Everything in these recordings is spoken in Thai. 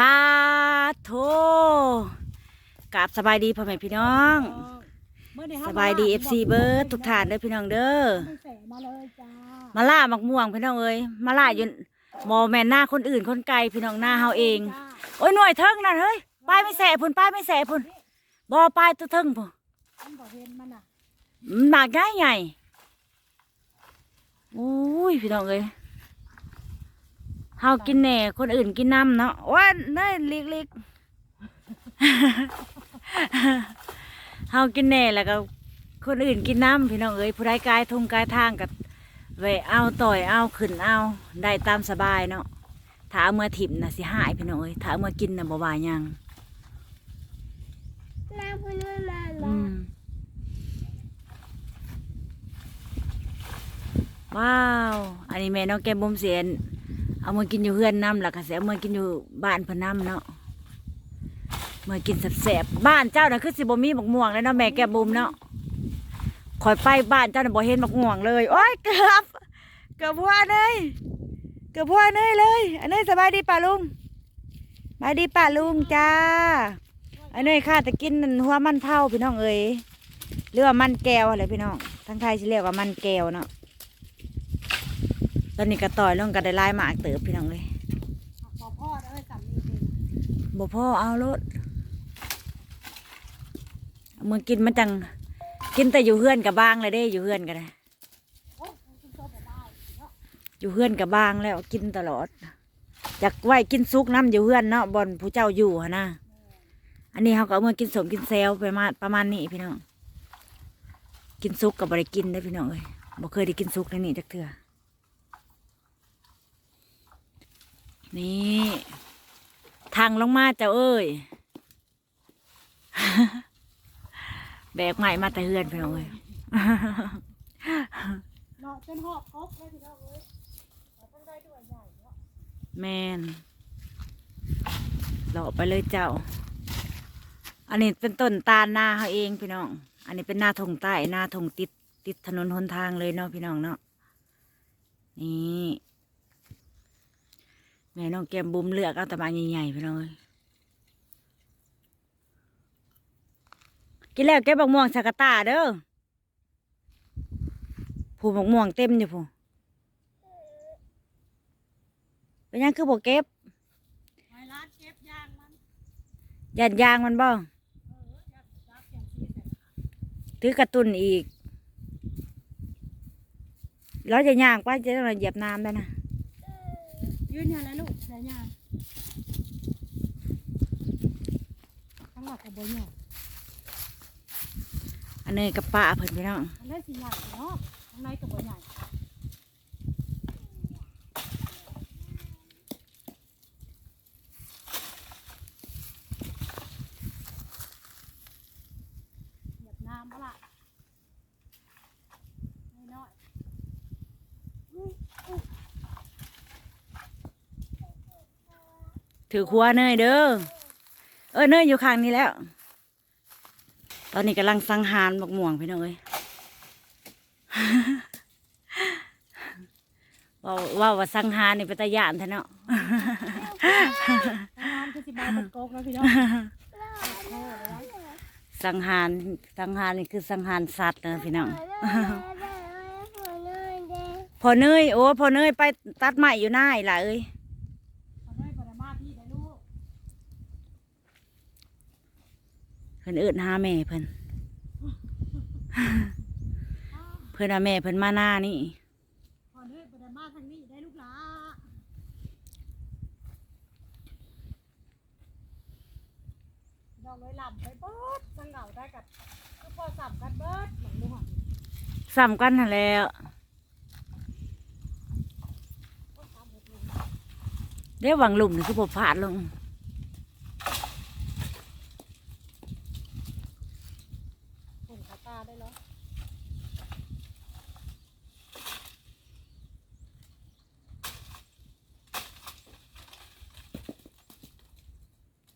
ปาโทกราบสบายดีพ่อแม่พี่น้อง สบายดีเอฟซีเบิร์ดทุกท่านเด้อพี่น้องเด้อแสมาเลยจ้ามาล่ามักม่วงพี่น้องเอ้ยมาล่าอยู่หมอแม่นหน้าคนอื่นคนไกลพี่น้องหน้าเฮาเอง โอ้ยหน่วยเทิงนั่นเฮ้ยป้ายไม่แสพุ่นป้ายไม่แสพุ่นบ่ป้ายตัวเทิงพุ่นอันบอกเห็นมันอะมันหมากใหญ่ใหญ่โอ้ยพี่น้องเอ้ย เฮากินแหน่ คนอื่นกินน้ำเนาะว่าได้เล็กๆเฮากินแหน่แล้วก็คนอื่นกินน้ำพี่น้องเอ้ยผู้ใดกายทงกายทางกับไว้เอาต่อยเอาขึ้นเอาได้ตามสบายเนาะถ้าเอามื่อถิ่มน่ะสิหายพี่น้องเอ้ยถ้าเอามื่อกินน่ะบ่ว่าหยังน้ำมันละลายอืมว้าว อันนี้แม่น้องแก้มบุมเสียน เอามากินอยู่เฮือนน้ำแล้วก็เสียเอามากินอยู่บ้านพนน้ำเนาะมากินแสบๆบ้านเจ้าน่ะคือสิบ่มีบักม่วงเลยเนาะแม่แกบุมเนาะคอยไปบ้านเจ้าน่ะบ่เห็นบักม่วงเลยโอ้ยเกือบเกือบพัวเนยเกือบพัวเนยเลยอันนี้สบายดีป่าลุงสบายดีป่าลุงจ้าอันนี้ค่ะแต่กินหัวมันเผาพี่น้องเอ้ยหรือว่ามันแก้วอะไรพี่น้องทั้งไทยสิเรียกว่ามันแก้วเนาะ ตอนนี้กระต่อยลงกระได้ลายหมากเติบพี่น้องเลยขอพ่อเอ้ยสามีเป็นบ่พ่อเอารถเมือกินมันจัง กินแต่อยู่เฮือนกับบางเลยเด้อยู่เฮือนกันเลยโอ้ยมันกินโซ่ได้เนาะอยู่เฮือนกับบางแล้วกินตลอดอยากไหวกินซุกน้ำอยู่เฮือนเนาะบอนผู้เจ้าอยู่หนนะอันนี้เขาก็เอามากินสมกินแซวไปมาประมาณนี้พี่น้อง กินซุกกับบริกินได้พี่น้องเอ้ยบ่เคยได้กินซุกในนี่จักเถื่อ นี่ทางลงมาเจ้าเอ้ย แบกใหม่มาแต่เฮือนพี่น้องเอ้ยเนาะจนหอบครบเลยพี่น้องเอ้ยต้องได้ด้วยใหญ่เนาะแมนหล่อไปเลยเจ้า อันนี้เป็นต้นตาลนาเขาเองพี่น้อง อันนี้เป็นหน้าทงใต้หน้าทงติดติดถนนหนทางเลยเนาะพี่น้องเนาะนี่ แม่น้องแก้มบุมเลือกเอาแตะบานใหญ่ๆพี่น้องเอ้ยกินแล้วแก้บักม่วงสากาตาเด้อผูบักม่วงเต็มอยู่ผูเป็นหยังคือบ่เก็บไว้ร้านเก็บยางมันยันยางมันบ่เอออยากจับอย่างที่แต่ถือกระตุนอีก แล้วจะย่างไปจะต้องเหยียบน้ำได้นะ ยืนอย่างไรลูกแต่ยางข้างหลังกับโบยางอันนี้กับป้าเพิ่นพี่น้องอันนี้สีใหญ่เนาะข้างในกับโบใหญ่เหยียบน้ำปะล่ะน้อย ถือครัวเนยเด้อ เออเนยอยู่ข้างนี้แล้ว ตอนนี้กำลังสังหารบักม่วงพี่น้องเอ้ยว่าว่าว่าสังหารนี่เป็นตายานแท้เนาะๆน้ำคือสิบาเนโกกนะพี่น้องสังหารสังหารนี่คือสังหารสัตว์นะพี่น้องพอเนยโอ้พอเนยไปตัดไม้อยู่หน้าอีหล่ะเอ้ย ขอได้ปรมาพี่ได้ลูก เพิ่นเอิ้นหาแม่เพิ่นเพิ่นว่าแม่เพิ่นมาหน้านี่ขอได้ปรมาทางนี้ได้ลูกหลาดอกเลยหลับไปเบิดสังเหงาได้กับคือพอสับกันเบิดหลังลูกอะซ้ำกันหั่นแหล้วเดี๋ยวหวังหลุมนี่คือบ่พลาดลง ผมขาตาได้แล้ว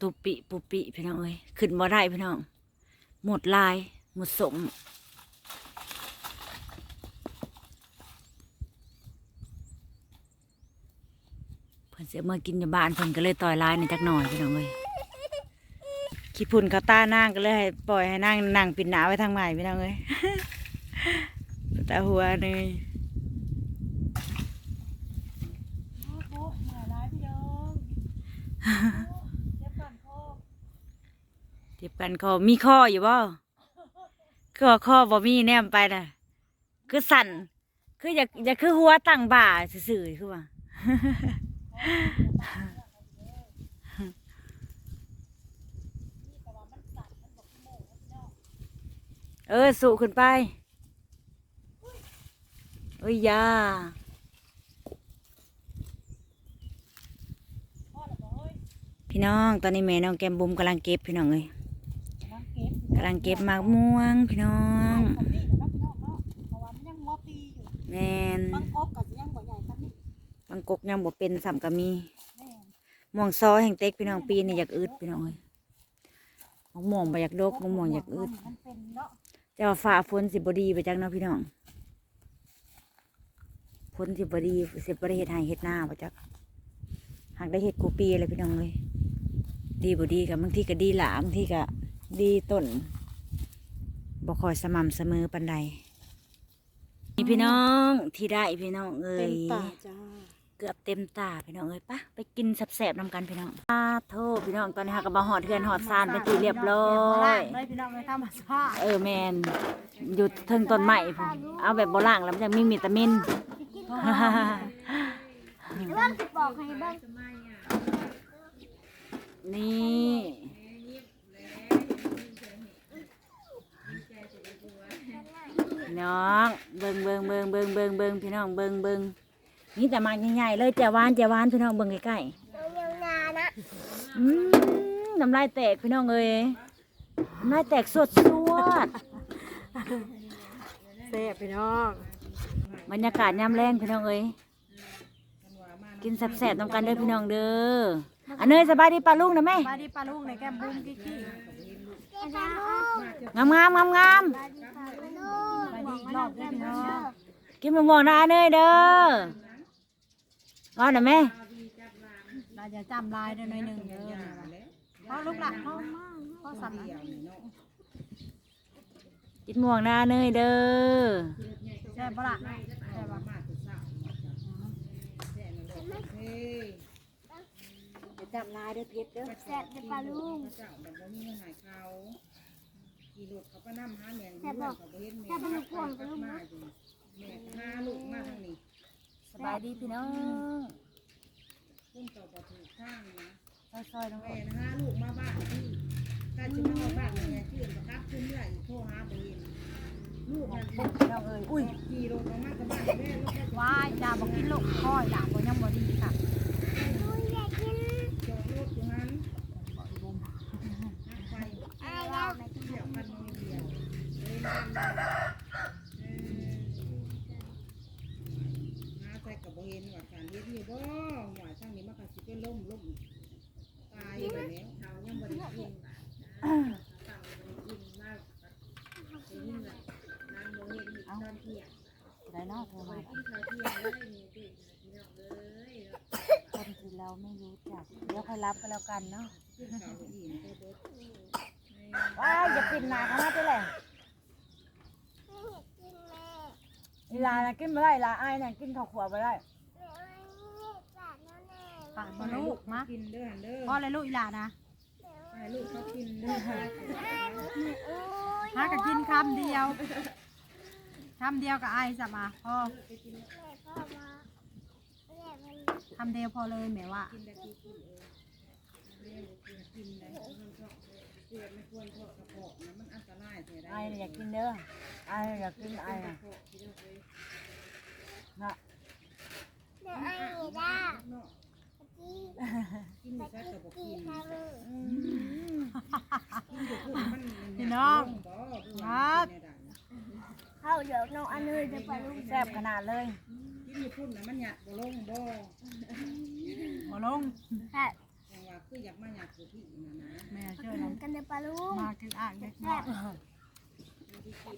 ตุ ปิปุปิพี่น้องเอ้ยขึ้นบ่ได้พี่น้องหมดลายหมดสมเพิ่นสิสียเมื่อกินอยู่บ้านเพิ่นก็เลยต่อยลายในจักหน่อยพี่น้องเอ้ยขี้พุ่นเขาต้านางก็เลยให้ปล่อยให้นางนั่งปิดหนาไว้ทางใหม่พี่น้องเอ้ยตาหัวเลย โอ้โหเหนื่อยร้ายพี่น้องเจ็บก่อนคอ เจ็บกันคอมีข้ออยู่บ่ข้อข้อบ่มีแนมไปน่ะ คือสั่น คืออยากอยากคือหัวตั้งบ่าซื่อๆคือว่าแต่ว่ามันสั่นมันบอกขี้โมงนะเออสูขึ้นไปเอ้ยยาพ่อเราบอกเฮ้ยพี่น้อง ตอนนี้แม่น้องแกมบุมกำลังเก็บพี่น้องเลย กำลังเก็บหมากม่วงพี่น้องสำลีเดี๋ยวนะพี่น้องเมันยังปีอยู่แมนบางกบกับยังบ่ใหญ่ครับนี่บางกกยังบ่เป็นสัมกะมีม่วงซอแห่งเต็กพี่น้องปีนี่อยากอึดพี่น้องเลยมะม่วงบ่อยากดกมะม่วงอยากอึดมันเป็นเนาะแต่ว่าฟ้าฝนสิบดีไปจักเนาะพี่น้องฝนสิบดีสิบ่ได้เฮ็ดให้เฮ็ดหน้าบ่จักหากได้เฮ็ดกูปีเลยพี่น้องเลยดีบ่ดีกับบางทีก็ดีหลาบางทีก็ ดีต้นบ่ค่อยสม่ำเสมอปานใดนี่พี่น้องที่ได้พี่น้องเอ้เต็ยมตาจ้าเกือบเต็มตาพี่น้องเอ้ยปะไปกินแซ่บๆนำกันพี่น้องปาโทษพี่น้องตอนนี้ฮะก็มาหอดเทือนหอดซานไปนที่เรียบร้อยเลยพี่น้องเลยทำมาซ่าเออแมนหยุดเทิงต้นไม้พุ่นเอาแบบโบราณแล้วมันจะมีวิตามินเรื่องจะบอกให้เบ้างนี่ น้อง เบิงเบิงเบิงเบิงเบิงเบิงพี่น้องเบิงเบิงนี่แต่มาใหญ่ๆเลยแจวหวานแจวหวานพี่น้องเบิงใกล้ๆอืมน้ำลายแตกพี่น้องเอ้ยน้ำลายแตกสวดสวดเซ่พี่น้องบรรยากาศยามแรงพี่น้องเอ้ยกินแซ่บๆนำกันเด้อพี่น้องเด้ออันเนยสบายดีปลาลูกนะแม่มาดิปลาลูกในแก้มบุ้มกี้กี้ งามงามงามงามมาดิรอบด้วยพี่น้องๆกินมะม่วงนะอันเนยเด้อว่าหน่ะแม่เราจะจำลายได้หน่อยหนึ่งเด้อพ่อลูกหลานพ่อมากพ่อสั่นนะกินม่วงนะอันเนยเด้อแซ่บปะล่ะแซ่บปะ จะจำลายเด้อเพชรเด้อแซ่บจะปลาลูกเจ้ามันบ่มีเงินใหายเขาขี่รถเขาก็นำหาแม่อยู่เรื่องเขาบ่เห็นแม่มาพวงกันมาอยู่แม่ก็หาลูกมาทางนี้สบายดีพี่น้องซึ่งเจ้าบ่ถูกทางนะซอยๆน้องแม่นะหาลูกมาบ้านที่ถ้าจะมาเอาบ้านแม่ชื่นประคับขึ้นเรื่อยโทรหาบ่เห็นลูกมันพี่น้องเอ้ยอุ้ยขี่รถออกมาจากบ้านแม่ลูกก็ว้ายจ่าบอกกินลูกค่อยด่าบอกยังบ่ดีค่ะ จอดรถอยู่นั้นไปเที่ยวกันมาเดียวเลยนานเลยเออหาใส่กับบ่เห็นว่าการเฮ็ดอยู่บ่หว่าช่างนี้มันก็สิเป็นล่มล่มตายไปแล้วเขายังบ่ได้กินบาดนะเขาบ่ได้กินมากได้ยินว่านางบ่เห็นอีกตอนเที่ยง ได้เนาะโทรมา กินข้าวเที่ยงเลยนี่ติพี่น้องเอ้ย คนที่ เราไม่รู้จัก เดี๋ยวค่อยรับกันแล้วกันเนาะกินข้าวอิ่มไปเบิดว้ายอย่าปิดหนาขนาดนี้เลยอีลาน่ะกินไม่ได้ลาอายน่ะกินข้าวขวบไม่ได้ปากมาลูกมะกินเด้อหันเด้อพ่อเลยลูกอีหลานะให้ลูกเขากินเด้อหาก็กินคำเดียวคำเดียวกับไอ้สับมาพ่อคำเดียวพอเลยแม่ว่ากินได้กินเออแม่บ่กินกินได้มันชอบเสือไม่ควรทออยากกินเด้ออายน่ะอยากกินะนะกินไม่ใช่กับกินพี่น้องครับเข้าเดี๋ยวน้องอันเลยจะไปลูกแซ่บขนาดเลย กินอยู่พุ่นนะมันหยัดบ่ลงบ่มาลงยังว่าคืออยากมาหยัดอยู่ที่นะนะแม่ช่วยน้องกันเลยปลาลูกมาถึงอ่างเด็กน้อย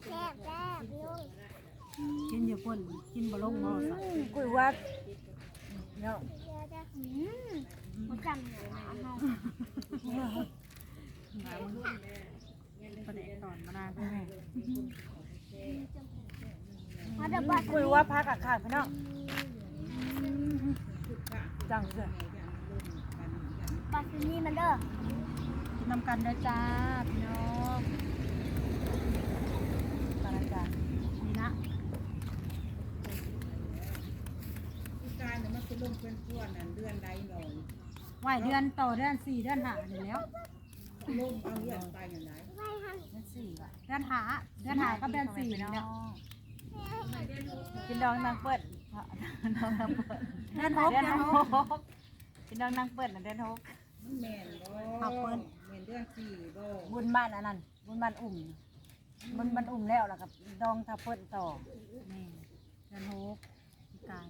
แซ่บแซ่บลูกกินอยู่พุ่นกินบะลงบ่สักกุยว่าเนาะเดี๋ยวจะอืมมันจำเลยนะเอาประเด็นตอนมานานด้วยมาเดี๋ยวบัดคุยว่าพักอะค่ะพี่น้องจังเสือบัดนี้มันเด้อกินน้ำกันเด้อจ้าพี่น้องตอนนั้นจ้ะนี่นะที่การเนี่ยมันคือลมเป็นพวนนั่นเดือนใดหน่อยไหวเดือนต่อเดือนสี่เดือนหาอยู่แล้วลมเอาเดือนไปอย่างไรไม่หันเดือนสี่ว่ะเดือนหาเดือนหาก็เดือนสี่นี่แหละ กินดองนางเปิดดองนางเปิดเดือนหกเดือนเดือนหหกกกินดองนางเปิดนะเดือนหกมันแม่นบ่เอาเปิ้นแม่นเดือนสี่บ่บุญบ้านอันนั้น บุญบ้านอุ่มบุญบ้านอุ่มแล้วแล้วกับดองทับเปิดต่อนี่เดือนหกพี่กาย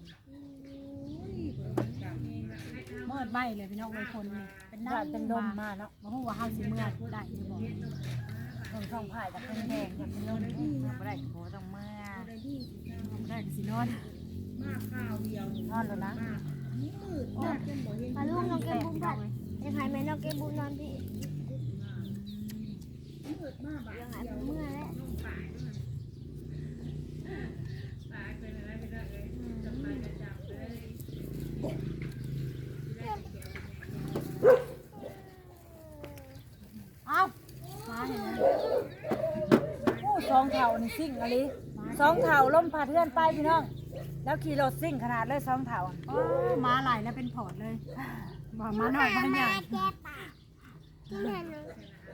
จำเมื่อใบเลยพี่น้องเลยคนนี่เป็นว่าน้ำเป็นลมมาเนาะบ่ฮู้ว่าเฮาสิเมื่อได้หรือบ่ลมช่องผ่ายจากเป็นแดงจากเป็นลมไม่ได้โบต้องเมื่อได้ดีบ่ได้ ก็สินอนมากข้าวเดียวนอนแล้วนะมากมืดมากจนบ่เห็นมาลูกน้องเก็บบุญบัดยังไงแม่น้องเก็บบุญนอนพี่มืดมากบาดยังไงเดียวเมื่อแล้วเอ้ามาเห็นไหมโอ้สองเท่านี่ซิ่งอะไร สองเท่าล่มพาเพื่อนไปพี่น้อง แล้วขี่รถซิ่งขนาดเลยสองเท่าโอ้มาหลายแล้วเป็นผอดเลยบ่มาหน่อยมาใหญ่แก้ปากกินขนม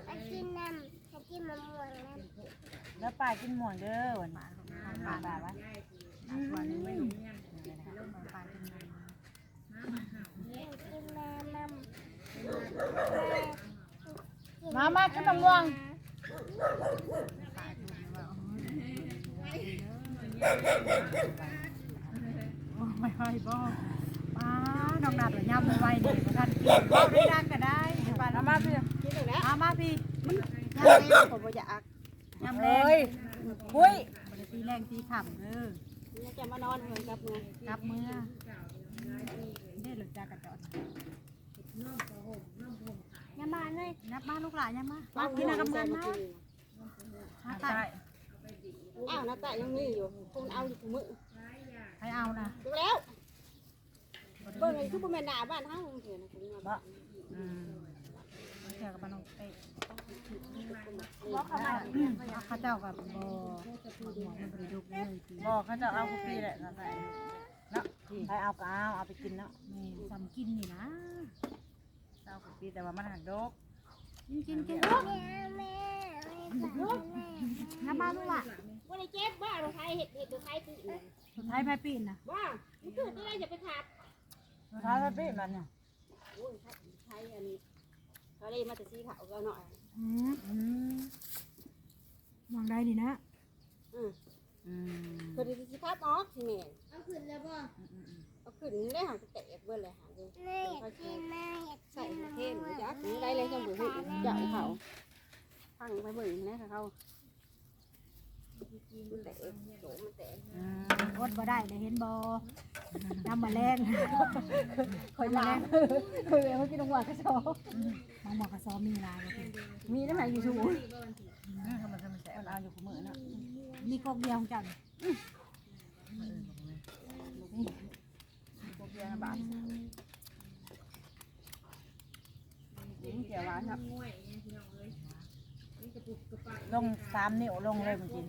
ไปกินน้ำไปกินมะม่วงน้ำแล้วป้ากินหม่วงเด้อวันมาป้าป้าไว้กว่านี้ไม่รู้กินน้ำน้ำมามากินมะม่วงโอ้ ไม่ไหวบ่ป้าน้องนัดว่าย่ำไม่ไหวนี่บ่ทันกินบ่ได้ก็ได้เดี๋ยวไปมาแล้วมาพี่มามาพี่มันย่ำแรงผมบ่อยากย่ำแรงยปุ้ยตีแรงตีขำเด้อจะมานอนเหมือนกับเงินกลับมือเด้รถจักกระจอดย่ามาเลยยับมาลูกหลานยับมามากินน้ำกันมาใช่ อ้าวน้าตายังมีอยู่คุณเอาอยู่มือให้เอานะดูแล้วเบิ่งเลยคือบ่แม่นหน้าบ้านเฮาเห็นนะคุณบ่อืมเกี่ยวกับบ้านน้องเต้บอกเขามาข้าเจ้ากับบ่หัวมันบริดุกเลยทีบอกเขาจะเอาคุกกี้แหละเขาใส่เนาะใครเอาก็เอาเอาไปกินเนาะแม่ซ้ำกินนี่นะเอาคุกกี้แต่ว่ามันหักดกกินกินกินแม่แม่ลูกน้ำมาลูก ล่ะบ่ได้เจ็บบ้าเราไทยเฮ็ดเฮ็ดตัวไทยตื่นสุดท้ายแม่ปีนนะบ้ามันตื่นได้จะไปขาดสุดท้ายก็ปีมันเนี่ยโอ้ยไทยอันนี้เขาได้มาแต่สีขาวก็หน่อยอืมอืมมองได้ดีนะอืออืมเพิ่นสิคัดออกสิแม่เอาขึ้นแล้วบ่เอาขึ้นได้หางแตกเบิ่เลยหางเลยแม่อยากกินแม่อยากใส่เทนจักได้เลยจังบ่ฮู้เจ้าเขาพังไปเบิ่งนะเขา มันแตกโดมันแตกอืมอดบ่ได้เลยเห็นบ่น้ำมาแรงคอยลาเคยเอากินหัวกระสอบมองบอกกระซอมีลายบ่เป็นมีน้ำหนักอยู่สูงอืมทำไมจะไม่แสบมันเอาอยู่กับมือเนาะมีกอกเดียวของจันพวกเบียร์บาทหญิงเสียหวานครับ ลงสามนิ้วลงเลยมันกิน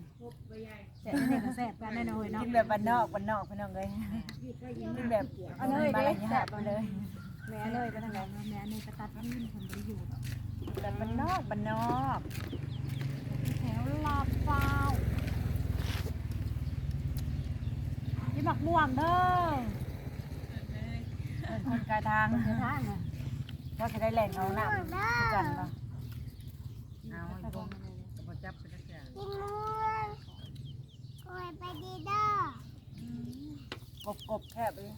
แซ่บนี่ก็แซ่บกันแน่นอนเนาะกินแบบบ้านนอกบ้านนอกพี่น้องเลยกินแบบเอาเลยมาอะไรอย่างเงี้ยไปเลยแม่เลยก็ทั้งนั้นแม่นี่กระตัดยิ้มคนบ่ได้อยู่ดอกแบบบ้านนอกบ้านนอกแถวลาเฝ้าที่หมักม่วงเด้อเป็นคนกลายทางเดี๋ยวทางน่ะว่าจะได้แหล่งเอาหน้ากินม่วงคือเด้กัอนเนาะ กินมือกลยไปดีด้อกบกบแคบเลย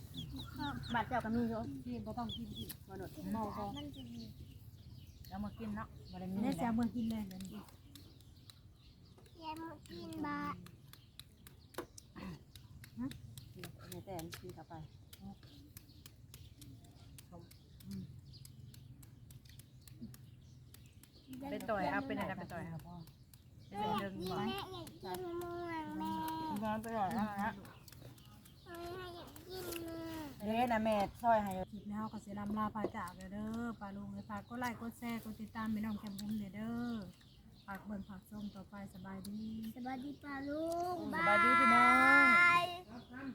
บาดเจ้าก็มีอยู่กินก็ต้องกินกี่มาหนดเมาก็นจะมีแล้วมากินเนาะมาเลยมีได้แซมมากินเลยนั่นกินแซมมากินบะนี่แต่กินกลับไปเป็นต่อยเอาเป็นอะไรเป็นต่อยครับ พ่อเป็นเรื่องกินแม่อยากกินมะม่วงแม่นอนไปก่อนนะฮะเอาแม่อยากกินมะเด้นะแม่ซอยให้คลิปนี้เขาก็สิลำลาปลาจากเด้อปลาลุงเลยฝากกดไลค์กดแชร์กดติดตามพี่น้องแคมบุ้มเด้อฝากเบิ่งฝากส้มต่อไปสบายดี สวัสดีปลาลุงสบายดีพี่น้อง